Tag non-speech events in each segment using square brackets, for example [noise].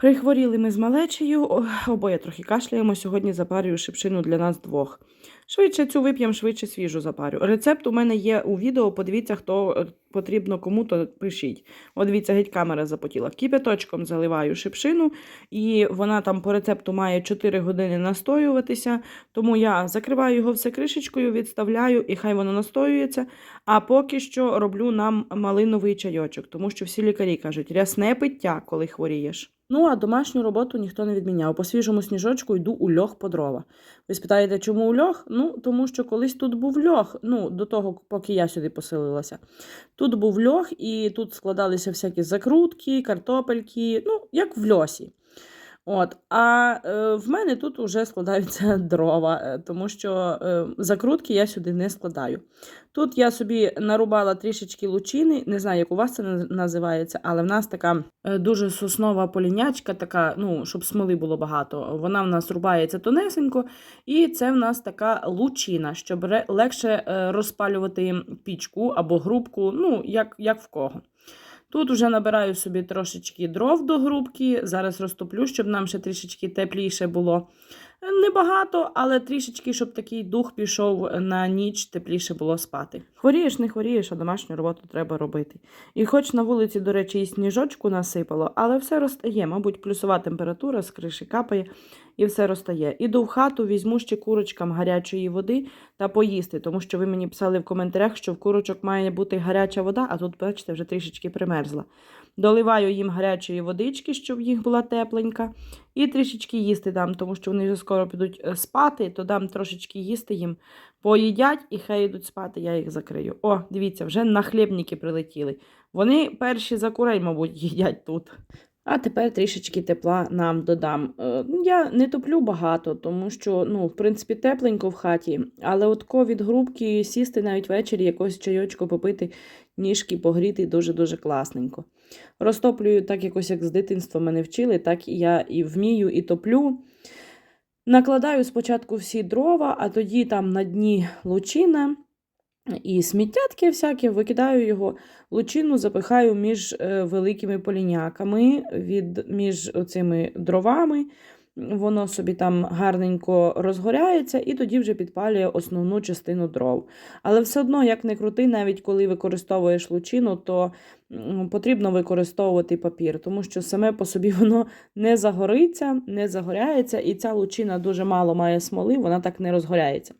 Прихворіли ми з малечею, обоє трохи кашляємо. Сьогодні запарюю шипшину для нас двох. Швидше цю вип'ємо, швидше свіжу запарю. Рецепт у мене є у відео. Подивіться, хто е, потрібно кому, то пишіть. От дивіться, геть камера запотіла. Кипяточком заливаю шипшину, і вона там по рецепту має 4 години настоюватися. Тому я закриваю його все кришечкою, відставляю, і хай воно настоюється. А поки що роблю нам малиновий чайочок, тому що всі лікарі кажуть, рясне пиття, коли хворієш. Ну, а домашню роботу ніхто не відміняв. По свіжому сніжочку йду у льох по дрова. Ви спитаєте, чому у льох? Ну, тому що колись тут був льох, ну, до того, поки я сюди поселилася. Тут був льох, і тут складалися всякі закрутки, картопельки, ну, як в льосі. От, а е, в мене тут вже складаються [laughs] дрова, е, тому що е, закрутки я сюди не складаю. Тут я собі нарубала трішечки лучини, не знаю, як у вас це називається, але в нас така е, дуже соснова полінячка, така, ну, щоб смоли було багато. Вона в нас рубається тонесенько, і це в нас така лучина, щоб легше е, розпалювати пічку або грубку, ну, як, як в кого. Тут вже набираю собі трошечки дров до грубки. Зараз розтоплю, щоб нам ще трішечки тепліше було. Небагато, але трішечки, щоб такий дух пішов на ніч, тепліше було спати. Хворієш, не хворієш, а домашню роботу треба робити. І хоч на вулиці, до речі, і сніжочку насипало, але все розтає. Мабуть, плюсова температура з криші капає і все розтає. Іду в хату, візьму ще курочкам гарячої води та поїсти, тому що ви мені писали в коментарях, що в курочок має бути гаряча вода, а тут, бачите, вже трішечки примерзла. Доливаю їм гарячої водички, щоб їх була тепленька, і трішечки їсти дам, тому що вони вже скоро підуть е, спати, то дам трошечки їсти їм. Поїдять і хай йдуть спати, я їх закрию. О, дивіться, вже нахлєбники прилетіли. Вони перші за курей, мабуть, [laughs] їдять тут. А тепер трішечки тепла нам додам. Е, Я не топлю багато, тому що, ну, в принципі, тепленько в хаті, але от від грубки сісти навіть ввечері якось чайочку попити, ніжки погріти дуже-дуже класненько. Розтоплюю так якось, як з дитинства мене вчили, так я і вмію, і топлю. Накладаю спочатку всі дрова, а тоді там на дні лучина і сміттятки всякі, викидаю його лучину, запихаю між е, великими поліняками, від, між цими дровами. Воно собі там гарненько розгоряється і тоді вже підпалює основну частину дров. Але все одно, як не крути, навіть коли використовуєш лучину, то потрібно використовувати папір, тому що саме по собі [laughs] воно не загориться, не загоряється, і ця лучина дуже мало має смоли, вона так не розгоряється.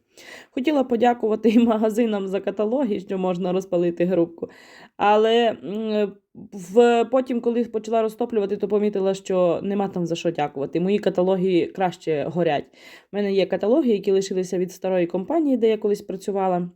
Хотіла подякувати і магазинам за каталоги, що можна розпалити грубку. Але в, потім, коли почала розтоплювати, то помітила, що нема там за що дякувати. Мої каталоги краще горять. У мене є каталоги, які лишилися від старої компанії, де я колись працювала.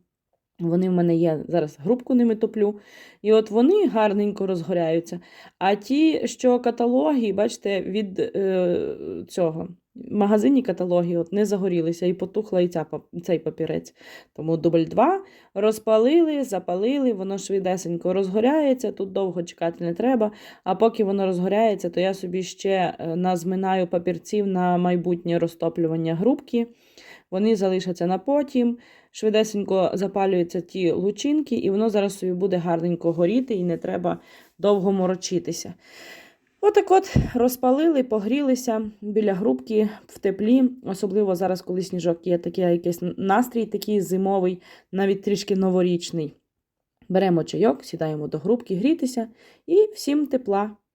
Вони в мене є, зараз грубку ними топлю. І от вони гарненько розгоряються. А ті, що каталоги, бачите, від е, цього магазині каталоги от не загорілися і потухла і ця, цей папірець. Тому дубль 2 розпалили, запалили, воно швидесенько розгоряється, тут довго чекати не треба. А поки воно розгоряється, то я собі ще е, назминаю папірців на майбутнє розтоплювання грубки. Вони залишаться на потім. Швидесенько запалюються ті лучинки, і воно зараз собі буде гарненько горіти, і не треба довго морочитися. Отак от розпалили, погрілися біля грубки в теплі, особливо зараз, коли сніжок є такий якийсь настрій такий зимовий, навіть трішки новорічний. Беремо чайок, сідаємо до грубки грітися і всім тепла.